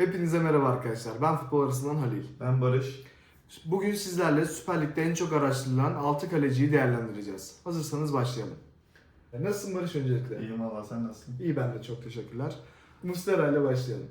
Hepinize merhaba arkadaşlar. Ben futbol arasından Halil. Ben Barış. Bugün sizlerle Süper Lig'de en çok araştırılan 6 kaleciyi değerlendireceğiz. Hazırsanız başlayalım. Nasılsın Barış öncelikle? İyiyim valla sen nasılsın? İyi ben de çok teşekkürler. Muslera ile başlayalım.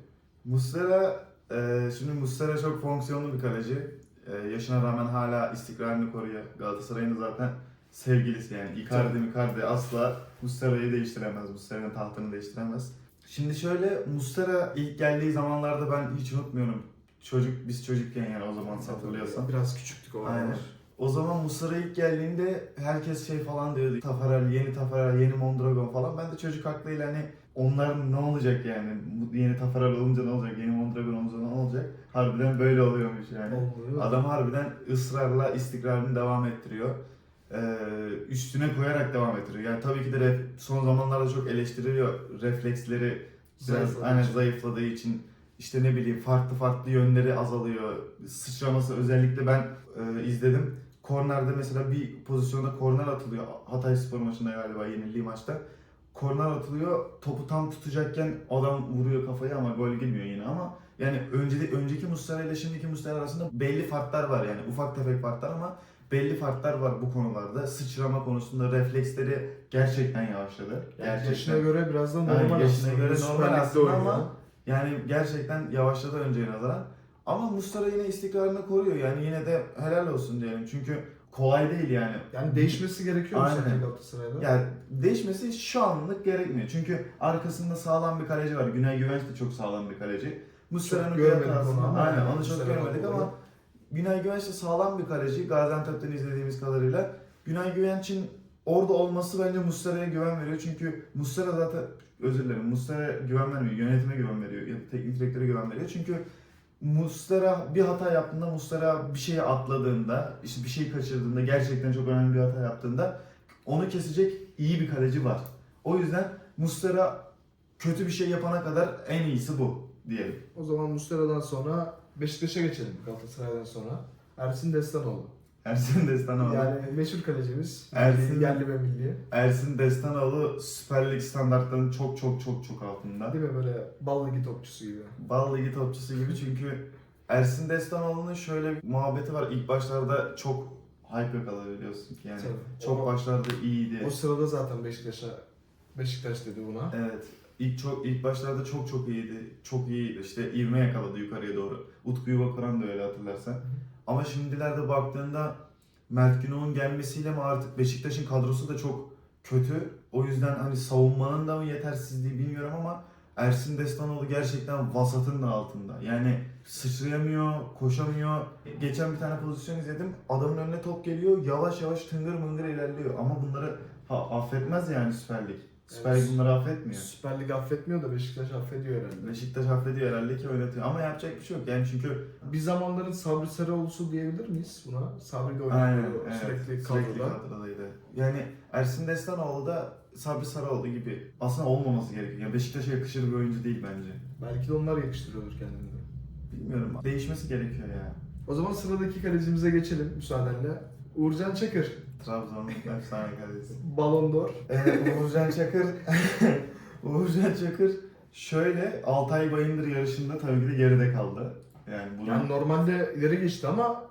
Muslera, e, şimdi Muslera çok fonksiyonlu bir kaleci. E, yaşına rağmen hala istikrarını koruyor. Galatasaray'ın zaten sevgilisi yani. Icardi Icardi asla Muslera'yı değiştiremez. Muslera'nın tahtını değiştiremez. Şimdi şöyle Muslera ilk geldiği zamanlarda ben hiç unutmuyorum. Çocuk biz çocukken yani o zaman hatırlıyorsan. Biraz küçüktük o Aynen. aralar. O zaman Muslera ilk geldiğinde herkes şey falan diyordu. Tafarel, yeni Tafarel, yeni Mondragon falan. Ben de çocuk aklıyla hani onlar ne olacak yani? Bu Yeni Tafarel olunca ne olacak? Yeni Mondragon olunca ne olacak? Harbiden böyle oluyormuş yani. Olmuyor. Adam harbiden ısrarla istikrarını devam ettiriyor. Ee, üstüne koyarak devam ettiriyor. Yani tabii ki de ref- son zamanlarda çok eleştiriliyor. Refleksleri biraz aynen zayıfladığı için işte ne bileyim farklı farklı yönleri azalıyor. Sıçraması özellikle ben e, izledim. Kornerde mesela bir pozisyonda korner atılıyor. Hatay Spor maçında galiba yenildiği maçta. Korner atılıyor. Topu tam tutacakken adam vuruyor kafayı ama gol girmiyor yine ama yani önce önceki Muslera ile şimdiki Muslera arasında belli farklar var yani ufak tefek farklar ama belli farklar var bu konularda. Sıçrama konusunda refleksleri gerçekten yavaşladı. Yani yaşına göre biraz da normal Aynen, yaşına göre normal aslında ama yani gerçekten yavaşladı önceye nazaran. Ama Mustara yine istikrarını koruyor. Yani yine de helal olsun diyelim. Çünkü kolay değil yani. Yani değişmesi gerekiyor mu sence Galatasaray'da? Yani değişmesi şu anlık gerekmiyor. Çünkü arkasında sağlam bir kaleci var. Güney Güvenç de çok sağlam bir kaleci. Muslera'nın görmedik onu ama Aynen yani onu çok görmedik ama Güney Güvenç de sağlam bir kaleci. Gaziantep'ten izlediğimiz kadarıyla. Güney Güvenç'in orada olması bence Muslera'ya güven veriyor. Çünkü Muslera zaten özür dilerim. Muslera güven vermiyor. Yönetime güven veriyor. ya Teknik direktöre güven veriyor. Çünkü Muslera bir hata yaptığında, Muslera bir şeyi atladığında, işte bir şey kaçırdığında, gerçekten çok önemli bir hata yaptığında onu kesecek iyi bir kaleci var. O yüzden Muslera kötü bir şey yapana kadar en iyisi bu diyelim. O zaman Muslera'dan sonra Beşiktaş'a geçelim Galatasaray'dan sonra. Ersin Destanoğlu. Ersin Destanoğlu. Yani meşhur kalecimiz. Ersin- Yerli ve milli. Ersin Destanoğlu Süper Lig standartlarının çok çok çok çok altında. Değil mi böyle bal ligi topçusu gibi. Bal Ligi topçusu gibi çünkü Ersin Destanoğlu'nun şöyle bir muhabbeti var. İlk başlarda çok hype yakaladı biliyorsun ki yani. Tabii. Çok o, başlarda iyiydi. o sırada zaten Beşiktaş'a Beşiktaş dedi buna. Evet. İlk çok ilk başlarda çok çok iyiydi. Çok iyi işte ivme yakaladı yukarıya doğru. Utku Yuvakuran da öyle hatırlarsan. Ama şimdilerde baktığında Mert Günok'un gelmesiyle mi artık Beşiktaş'ın kadrosu da çok kötü. O yüzden hani savunmanın da mı yetersizliği bilmiyorum ama Ersin Destanoğlu gerçekten vasatın da altında. Yani sıçrayamıyor, koşamıyor. Geçen bir tane pozisyon izledim. Adamın önüne top geliyor. Yavaş yavaş tıngır mıngır ilerliyor. Ama bunları ha- affetmez yani Süper Lig. Süper Lig bunları affetmiyor. Süper Lig affetmiyor da Beşiktaş affediyor herhalde. Beşiktaş affediyor herhalde ki oynatıyor. Ama yapacak bir şey yok. Yani çünkü Bir zamanların Sabri Sarıoğlu'su diyebilir miyiz buna? Sabri de Aynen, oynuyor evet. sürekli Sürekli kadroda. kadrodaydı. Yani Ersin Destanoğlu da Sabri Sarıoğlu gibi aslında olmaması gerekiyor. Yani Beşiktaş'a yakışır bir oyuncu değil bence. Belki de onlar yakıştırıyordur kendini. Bilmiyorum. Değişmesi gerekiyor ya. O zaman sıradaki kalecimize geçelim müsaadenle. Uğurcan Çakır. Trabzon'un efsane kalecisi. Ballon d'Or. Evet, Uğurcan Çakır. Uğurcan Çakır şöyle Altay Bayındır yarışında tabii ki de geride kaldı. Yani bunu Yani normalde ileri geçti ama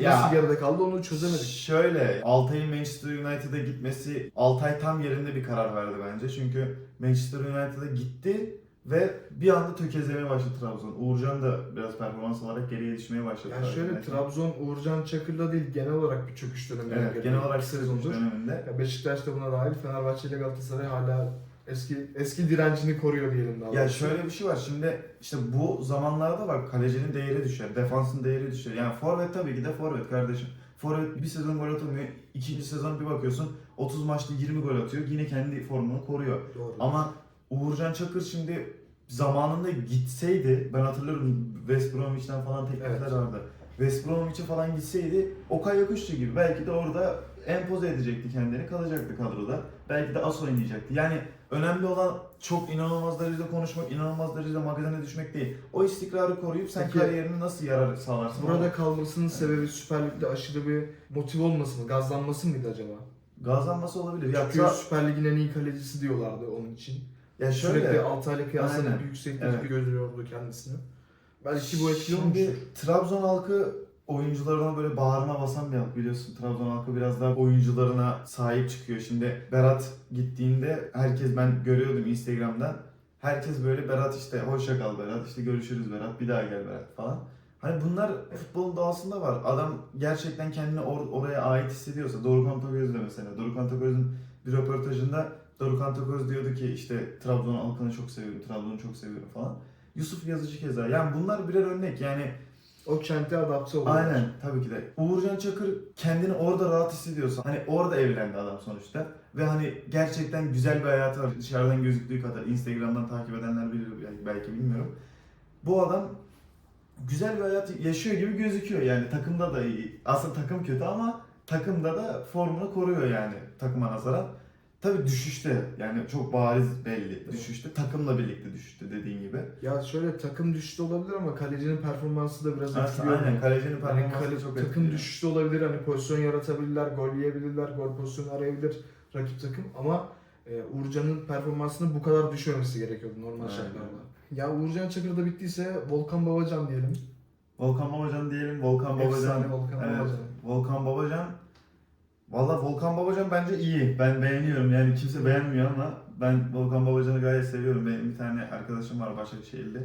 Ya- nasıl geride kaldı onu çözemedik. Şöyle, Altay'ın Manchester United'a gitmesi, Altay tam yerinde bir karar verdi bence. Çünkü Manchester United'a gitti ve bir anda tökezlemeye başladı Trabzon. Uğurcan da biraz performans olarak geriye düşmeye başladı. Yani şöyle United. Trabzon Uğurcan Çakır'la değil genel olarak bir çöküş dönemi. Evet, genel olarak sezondur döneminde. Ya Beşiktaş da buna dahil Fenerbahçe ile Galatasaray hala eski eski direncini koruyor diyelim daha Ya doğrusu. şöyle bir şey var. Şimdi işte bu zamanlarda bak kalecinin değeri düşer, defansın değeri düşer. Yani forvet tabii ki de forvet kardeşim. Forvet bir sezon gol atamıyor. ikinci sezon bir bakıyorsun 30 maçta 20 gol atıyor. Yine kendi formunu koruyor. Doğru. Ama Uğurcan Çakır şimdi zamanında gitseydi ben hatırlıyorum West Bromwich'ten falan teklifler Evet. vardı. West Bromwich'e falan gitseydi Okay Yokuşçu gibi belki de orada empoze edecekti kendini kalacaktı kadroda. Belki de as oynayacaktı. Yani önemli olan çok inanılmaz derecede konuşmak, inanılmaz derecede magazine düşmek değil. O istikrarı koruyup sen Peki- kariyerini nasıl yarar sağlarsın? Burada kalmasının sebebi Süper Lig'de aşırı bir motive olması mı, gazlanması mıydı acaba? Gazlanması olabilir. Ya, Çünkü Süper Lig'in en iyi kalecisi diyorlardı onun için. Ya şöyle Sürekli Altay'la kıyaslanıp Aynen. yüksekte Evet. görüyordu kendisini. Belki bu etkili Şimdi olmuştur. Trabzon halkı oyuncularına böyle bağrına basan bir halk biliyorsun. Trabzon halkı biraz daha oyuncularına sahip çıkıyor. Şimdi Berat gittiğinde herkes ben görüyordum Instagram'dan. Herkes böyle Berat işte hoşça kal Berat işte görüşürüz Berat bir daha gel Berat falan. Hani bunlar futbolun doğasında var. Adam gerçekten kendini or- oraya ait hissediyorsa. Dorukhan Toköz de mesela. Dorukhan Toköz'ün bir röportajında Dorukhan Toköz diyordu ki işte Trabzon halkını çok seviyorum, Trabzon'u çok seviyorum falan. Yusuf Yazıcı keza. Yani bunlar birer örnek. Yani O kente adapte oluyor. Aynen tabii ki de. Uğurcan Çakır kendini orada rahat hissediyorsa hani orada evlendi adam sonuçta ve hani gerçekten güzel bir hayatı var dışarıdan gözüktüğü kadar Instagram'dan takip edenler bilir belki, belki bilmiyorum. Bu adam güzel bir hayat yaşıyor gibi gözüküyor yani takımda da iyi. Aslında takım kötü ama takımda da formunu koruyor yani takıma nazaran. Tabii düşüşte yani çok bariz belli düşüşte takımla birlikte düşüşte dediğin gibi. Ya şöyle takım düşüşte olabilir ama kalecinin performansı da biraz etkiliyor. aynen kalecinin Yani performansı kale- çok takım etkili. düşüşte olabilir hani pozisyon yaratabilirler, gol yiyebilirler, gol pozisyonu arayabilir rakip takım ama e, Uğurcan'ın performansının bu kadar düşmemesi gerekiyordu normal Aynen. şartlarda. Ya Uğurcan Çakır'da bittiyse Volkan Babacan diyelim. Volkan Babacan diyelim. Volkan Babacan. Efsane Volkan evet, Babacan. Volkan Babacan. Valla Volkan Babacan bence iyi. Ben beğeniyorum. Yani kimse beğenmiyor ama ben Volkan Babacan'ı gayet seviyorum. Benim bir tane arkadaşım var Başakşehir'de.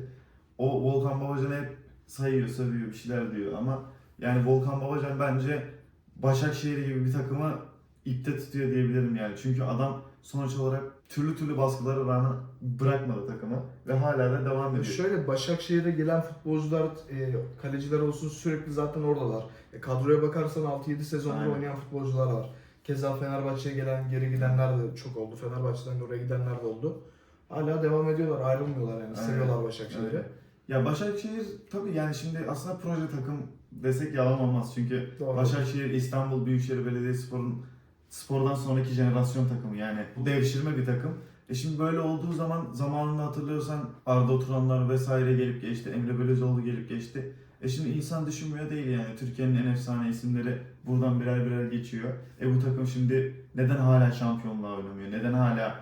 O Volkan Babacan'ı hep sayıyor, seviyor, bir şeyler diyor ama yani Volkan Babacan bence Başakşehir gibi bir takımı ipte tutuyor diyebilirim yani. Çünkü adam sonuç olarak türlü türlü baskılara rağmen bırakmadı takımı ve hala da devam ediyor. Şöyle Başakşehir'e gelen futbolcular, e, kaleciler olsun sürekli zaten oradalar. E, kadroya bakarsan 6-7 sezondur Aynen. oynayan futbolcular var. Keza Fenerbahçe'ye gelen, geri gidenler de çok oldu. Fenerbahçe'den de oraya gidenler de oldu. Hala devam ediyorlar, ayrılmıyorlar yani. Aynen. Seviyorlar Başakşehir'i. Ya Başakşehir tabii yani şimdi aslında proje takım desek yalan olmaz çünkü Doğru. Başakşehir İstanbul Büyükşehir Belediyespor'un spordan sonraki jenerasyon takımı yani bu devşirme bir takım. E şimdi böyle olduğu zaman zamanında hatırlıyorsan Arda Turanlar vesaire gelip geçti, Emre Belözoğlu gelip geçti. E şimdi insan düşünmüyor değil yani Türkiye'nin en efsane isimleri buradan birer birer geçiyor. E bu takım şimdi neden hala şampiyonluğa oynamıyor? Neden hala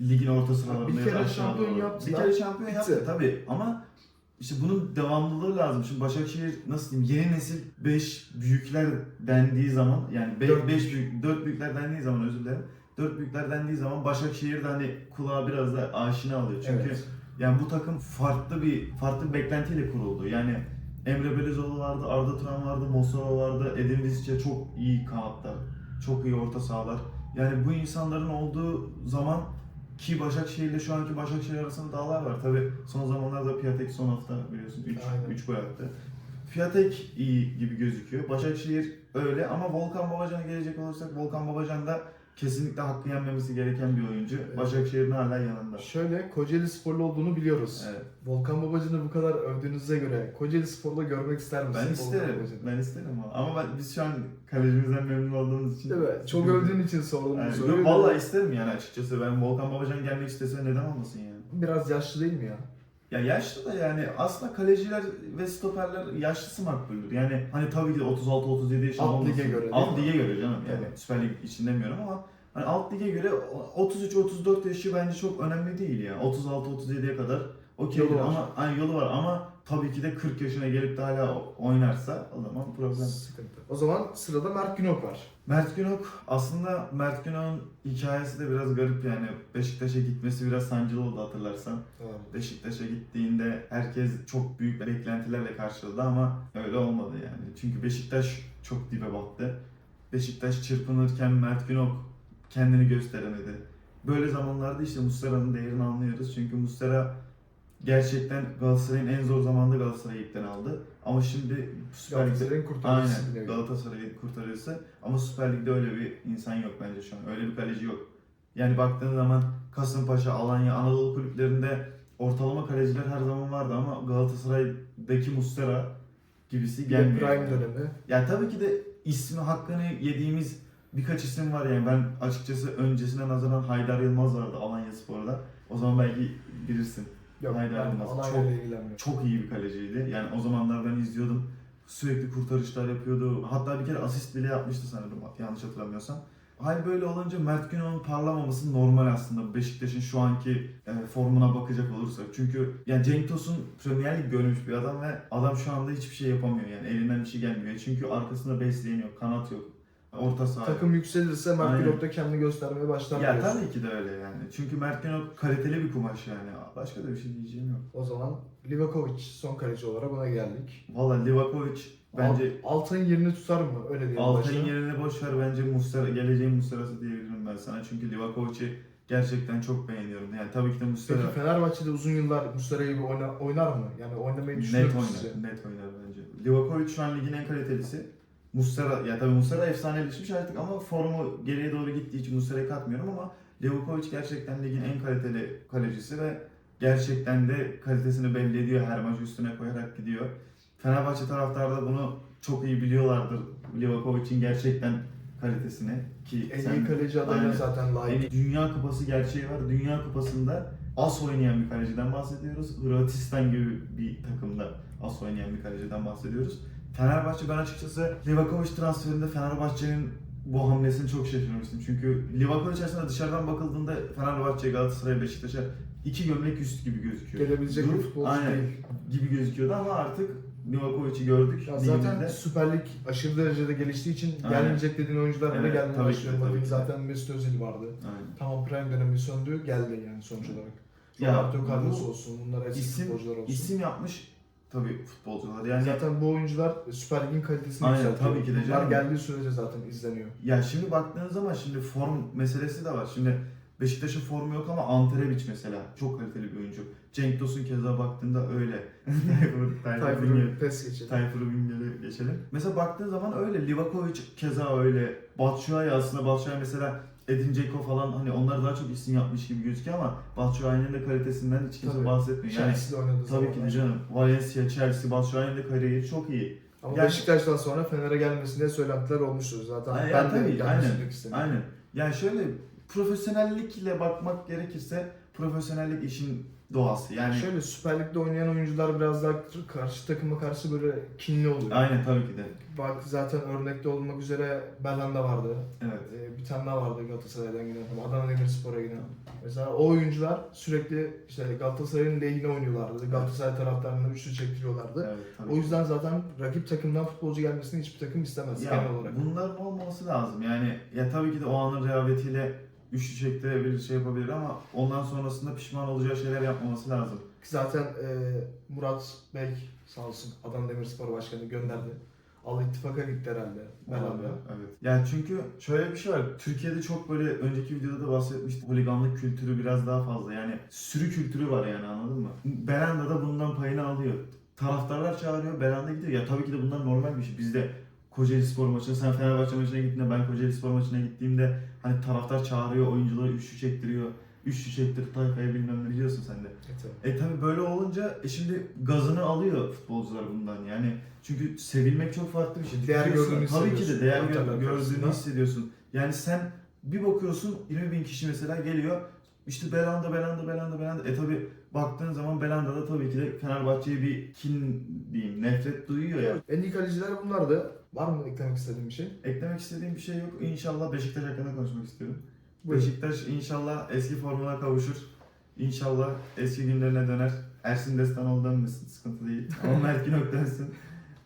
ligin orta sıralarında Bir kere şampiyon yaptılar. Bir kere şampiyon yaptı tabii ama işte bunun devamlılığı lazım. Şimdi Başakşehir nasıl diyeyim yeni nesil 5 büyükler dendiği zaman yani 5 Dört büyük 4 büyükler dendiği zaman özür dilerim. 4 büyükler dendiği zaman Başakşehir de hani kulağa biraz da aşina alıyor. Çünkü Evet. yani bu takım farklı bir farklı bir beklentiyle kuruldu. Yani Emre Belözoğlu vardı, Arda Turan vardı, Mossoro vardı, Edin Visca çok iyi kanatlar, çok iyi orta sahalar. Yani bu insanların olduğu zaman ki Başakşehir ile şu anki Başakşehir arasında dağlar var. Tabi son zamanlarda Piatek son hafta biliyorsun 3 Aynen. 3 gol attı. Piatek iyi gibi gözüküyor. Başakşehir öyle ama Volkan Babacan'a gelecek olursak Volkan Babacan da kesinlikle hakkı yenmemesi gereken bir oyuncu. Evet. Başakşehir'in hala yanında. Şöyle Kocaeli Sporlu olduğunu biliyoruz. Evet. Volkan Babacan'ı bu kadar övdüğünüze göre Kocaeli Spor'da görmek ister misin? Ben isterim. Ben isterim ama. Ama ben, biz şu an kalecimizden memnun olduğumuz için. Mi? Çok övdüğün için sordum Yani, soruyu. yok, vallahi isterim yani açıkçası. Ben Volkan Babacan gelmek istese neden olmasın yani. Biraz yaşlı değil mi ya? Ya yaşlı da yani aslında kaleciler ve stoperler yaşlısı makbuldür. Yani hani tabii ki de 36-37 yaşında Alt olmasın. lige göre değil Alt mi? lige göre canım yani. Süper Lig için demiyorum ama hani alt lige göre 33-34 yaşı bence çok önemli değil ya. 36-37'ye kadar okey Yolu var. ama hani yolu var ama tabii ki de 40 yaşına gelip de hala oynarsa o zaman problem. Sıkıntı. O zaman sırada Mert Günok var. Mert Günok aslında Mert Günok'un hikayesi de biraz garip yani. Beşiktaş'a gitmesi biraz sancılı oldu hatırlarsan. Beşiktaş'a gittiğinde herkes çok büyük beklentilerle karşıladı ama öyle olmadı yani. Çünkü Beşiktaş çok dibe battı. Beşiktaş çırpınırken Mert Günok kendini gösteremedi. Böyle zamanlarda işte Muslera'nın değerini anlıyoruz. Çünkü Muslera gerçekten Galatasaray'ın en zor zamanında Galatasaray'ı ipten aldı. Ama şimdi Süper Lig'de Galatasaray'ın kurtarıcısı Aynen. Galatasaray'ın kurtarıcısı ama Süper Lig'de öyle bir insan yok bence şu an. Öyle bir kaleci yok. Yani baktığın zaman Kasımpaşa, Alanya, Anadolu kulüplerinde ortalama kaleciler her zaman vardı ama Galatasaray'daki Mustera gibisi Bir de gelmiyor. Prime dönemi. Ya tabii ki de ismi hakkını yediğimiz birkaç isim var yani ben açıkçası öncesine nazaran Haydar Yılmaz vardı Alanya Spor'da. O zaman belki bilirsin. Yok Haydar ben ilgilenmiyorum. Çok iyi bir kaleciydi. Yani o zamanlar ben izliyordum. Sürekli kurtarışlar yapıyordu. Hatta bir kere asist bile yapmıştı sanırım yanlış hatırlamıyorsam. hal böyle olunca Mert Günok'un parlamaması normal aslında Beşiktaş'ın şu anki e, formuna bakacak olursak. Çünkü yani Cenk Tosun Premier Lig görmüş bir adam ve adam şu anda hiçbir şey yapamıyor yani elinden bir şey gelmiyor. Çünkü arkasında besleyen yok, kanat yok, orta saha. Takım yükselirse Mert Aynen. Günok da kendini göstermeye başlar. Ya diyorsun. tabii ki de öyle yani. Çünkü Mert Günok kaliteli bir kumaş yani. Başka da bir şey diyeceğim yok. O zaman Livakovic son kaleci olarak ona geldik. Valla Livakovic bence Alt- Altay'ın yerini tutar mı? Öyle diyelim. Altay'ın başta. yerini boş ver bence Muslera, geleceğin Muslera'sı diyebilirim ben sana. Çünkü Livakovic'i gerçekten çok beğeniyorum. Yani tabii ki de Muslera Peki Fenerbahçe'de uzun yıllar Muslera gibi oyna- oynar mı? Yani oynamayı düşünüyor net oynar. Net oynar bence. Livakovic şu an ligin en kalitelisi. Muslera, ya tabii Muslera efsaneleşmiş artık ama formu geriye doğru gittiği için Muslera'yı katmıyorum ama Livakovic gerçekten ligin en kaliteli kalecisi ve gerçekten de kalitesini belli ediyor. Her maç üstüne koyarak gidiyor. Fenerbahçe taraftarı da bunu çok iyi biliyorlardır. Livakovic'in gerçekten kalitesini ki En sen- iyi kaleci adayına zaten layık. Dünya Kupası gerçeği var. Dünya Kupası'nda as oynayan bir kaleciden bahsediyoruz. Hırvatistan gibi bir takımda as oynayan bir kaleciden bahsediyoruz. Fenerbahçe ben açıkçası Livakovic transferinde Fenerbahçe'nin bu hamlesini çok şaşırmıştım. Çünkü Livakovic aslında dışarıdan bakıldığında Fenerbahçe, Galatasaray, Beşiktaş'a iki gömlek üst gibi gözüküyor. Gelebilecek bir futbolcu aynen, değil. gibi gözüküyordu ama artık Livakovic'i gördük. Ya zaten ligimizde. Süper Lig aşırı derecede geliştiği için Aynen. gelmeyecek dediğin oyuncular bile Evet, gelmeye başlıyor. tabii ki. zaten Mesut Özil vardı. Aynen. Tamam prime dönemi söndü geldi yani sonuç olarak. Ya, Roberto Carlos bu olsun, bunlar eski isim- futbolcular olsun. İsim yapmış tabii futbolcular. Yani Zaten bu oyuncular Süper Lig'in kalitesini Aynen, yükseltiyor. tabii ki de Bunlar canım. geldiği sürece zaten izleniyor. Ya şimdi baktığınız zaman şimdi form meselesi de var. Şimdi Beşiktaş'ın formu yok ama Anterebiç mesela çok kaliteli bir oyuncu. Cenk Tosun keza baktığında öyle. Tayfur, Tayfur, Bingöl- Tayfur'u pes geçelim. Tayfur'u Bingöl'ü geçelim. Mesela baktığın zaman öyle. Livakovic keza öyle. Batshuayi aslında Batshuayi mesela Edin Dzeko falan hani onlar daha çok isim yapmış gibi gözüküyor ama Batshuayi'nin de kalitesinden hiç kimse Tabii. bahsetmiyor. Yani Chelsea'de oynadığı tabii ki de canım. Valencia, Chelsea, Batshuayi'nin de kariyeri çok iyi. Ama Yani- Beşiktaş'tan sonra Fener'e gelmesine diye söylentiler olmuştu zaten. Aynen, ben de tabii, gelmesini aynen. istemiyorum. Aynen. Yani şöyle profesyonellikle bakmak gerekirse profesyonellik işin doğası. Yani Şöyle Süper Lig'de oynayan oyuncular biraz daha karşı takıma karşı böyle kinli oluyor. aynen tabii ki de. Bak zaten örnekte olmak üzere Belhanda vardı. Evet. Ee, bir tane daha vardı Galatasaray'dan giden Adana Demirspor'a giden. Mesela o oyuncular sürekli işte Galatasaray'ın lehine oynuyorlardı. Galatasaray taraftarına üçlü çektiriyorlardı. Evet, tabii O yüzden zaten rakip takımdan futbolcu gelmesini hiçbir takım istemez ya, genel olarak. bunların olmaması lazım. Yani ya tabii ki de o anın rehavetiyle üçlü çektirebilir, şey yapabilir ama ondan sonrasında pişman olacağı şeyler yapmaması lazım. Ki Zaten e, Murat Bey sağ olsun Adana Demirspor Başkanı gönderdi. Al ittifaka gitti herhalde. Belhanda. Evet. Yani çünkü şöyle bir şey var. Türkiye'de çok böyle önceki videoda da bahsetmiştim. Holiganlık kültürü biraz daha fazla. Yani sürü kültürü var yani anladın mı? Belanda da bundan payını alıyor. Taraftarlar çağırıyor, Belanda gidiyor. Ya tabii ki de bunlar normal bir şey. Bizde Kocaeli Spor maçına, sen Fenerbahçe maçına gittiğinde, ben Kocaeli Spor maçına gittiğimde hani taraftar çağırıyor, oyuncuları üçlü çektiriyor. Üçlü çektir tayfaya bilmem ne biliyorsun sen de. Evet. E tabi böyle olunca e şimdi gazını alıyor futbolcular bundan yani. Çünkü sevilmek çok farklı bir şey. Değer Tutuyorsun, gördüğünü Tabii ki de hissediyorsun. değer gör- Taraftarlar gördüğünü hissediyorsun. Yani sen bir bakıyorsun 20 bin kişi mesela geliyor. İşte Belanda, Belanda, Belanda, Belanda. E tabi baktığın zaman Belanda'da tabii ki de Fenerbahçe'ye bir kin diyeyim, nefret duyuyor ya. En iyi kaleciler bunlardı. Var mı eklemek istediğin bir şey? Eklemek istediğim bir şey yok. İnşallah Beşiktaş hakkında konuşmak istiyorum. Buyurun. Beşiktaş inşallah eski formuna kavuşur. İnşallah eski günlerine döner. Ersin Destanoğlu dönmesin sıkıntı değil. Ama Mert Günok dönsün.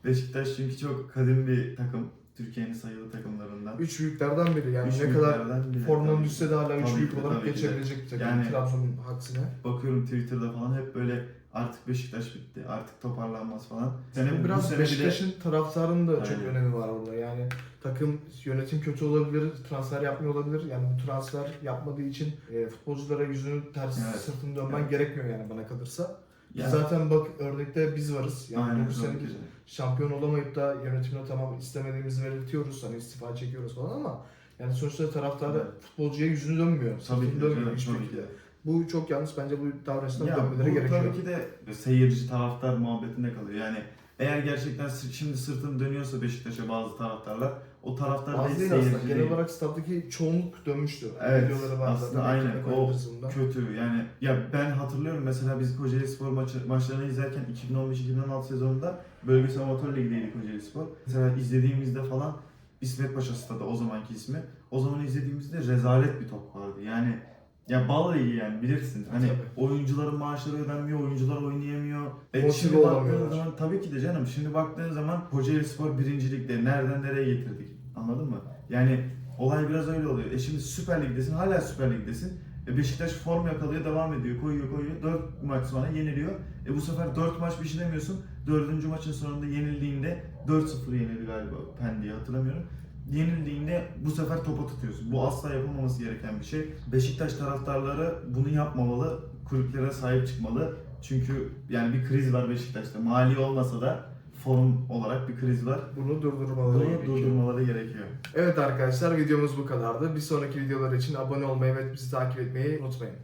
Beşiktaş çünkü çok kadim bir takım. Türkiye'nin sayılı takımlarından. Üç büyüklerden biri yani Üç ne kadar Tabii. düşse de hala üç büyük olarak geçebilecek bir takım. Yani- Trabzon'un aksine. Bakıyorum Twitter'da falan hep böyle artık Beşiktaş bitti. Artık toparlanmaz falan. Sene, Bu bu biraz sene bir de Beşiktaş'ın taraftarının da çok Aynen. önemi var orada. Yani takım yönetim kötü olabilir, transfer yapmıyor olabilir. Yani bu transfer yapmadığı için e, futbolculara yüzünü ters Evet. sırtını dönmen Evet. gerekmiyor yani bana kalırsa. Ya, Zaten bak örnekte biz varız. Yani aynen, bu sene tabii ki de. şampiyon olamayıp da yönetimine tamam istemediğimizi belirtiyoruz. Hani istifa çekiyoruz falan ama yani sonuçta taraftar Evet. futbolcuya yüzünü dönmüyor. Tabii ki dönmüyor tabii ki. Bu çok yanlış. Bence bu davranıştan Ya dönmeleri bu gerekiyor. tabii ki de seyirci taraftar muhabbetinde kalıyor. Yani eğer gerçekten şimdi sırtını dönüyorsa Beşiktaş'a bazı taraftarlar o taraftar Bazı değil değil aslında. değil. Genel olarak stattaki çoğunluk dönmüştü. Evet, aslında zaten. aynen. O kötü yani ya ben hatırlıyorum mesela biz Kocaeli Spor maçı, maçlarını izlerken 2015-2016 sezonunda bölgesel amatör ligdeydi Kocaeli Spor. Mesela izlediğimizde falan İsmet Paşa stadı o zamanki ismi. o zaman izlediğimizde rezalet bir top vardı. Yani ya bal iyi yani bilirsin. Hani Tabii. oyuncuların maaşları ödenmiyor, oyuncular oynayamıyor. E Motive şimdi baktığın olamıyorlar. zaman tabii ki de canım. Şimdi baktığın zaman Kocaeli Spor birincilikte nereden nereye getirdik? Anladın mı? Yani olay biraz öyle oluyor. E şimdi Süper Lig'desin, hala Süper Lig'desin. E Beşiktaş form yakalıyor, devam ediyor, koyuyor, koyuyor. 4 maç sonra yeniliyor. E bu sefer 4 maç bir şey demiyorsun. 4. maçın sonunda yenildiğinde 4-0 yenildi galiba Pendik'e hatırlamıyorum. Yenildiğinde bu sefer topa tutuyorsun. Bu asla yapılmaması gereken bir şey. Beşiktaş taraftarları bunu yapmamalı. Kulüplere sahip çıkmalı. Çünkü yani bir kriz var Beşiktaş'ta. Mali olmasa da form olarak bir kriz var. Bunu durdurmaları Bunu gerekiyor. durdurmaları gerekiyor. Evet arkadaşlar videomuz bu kadardı. Bir sonraki videolar için abone olmayı ve bizi takip etmeyi unutmayın.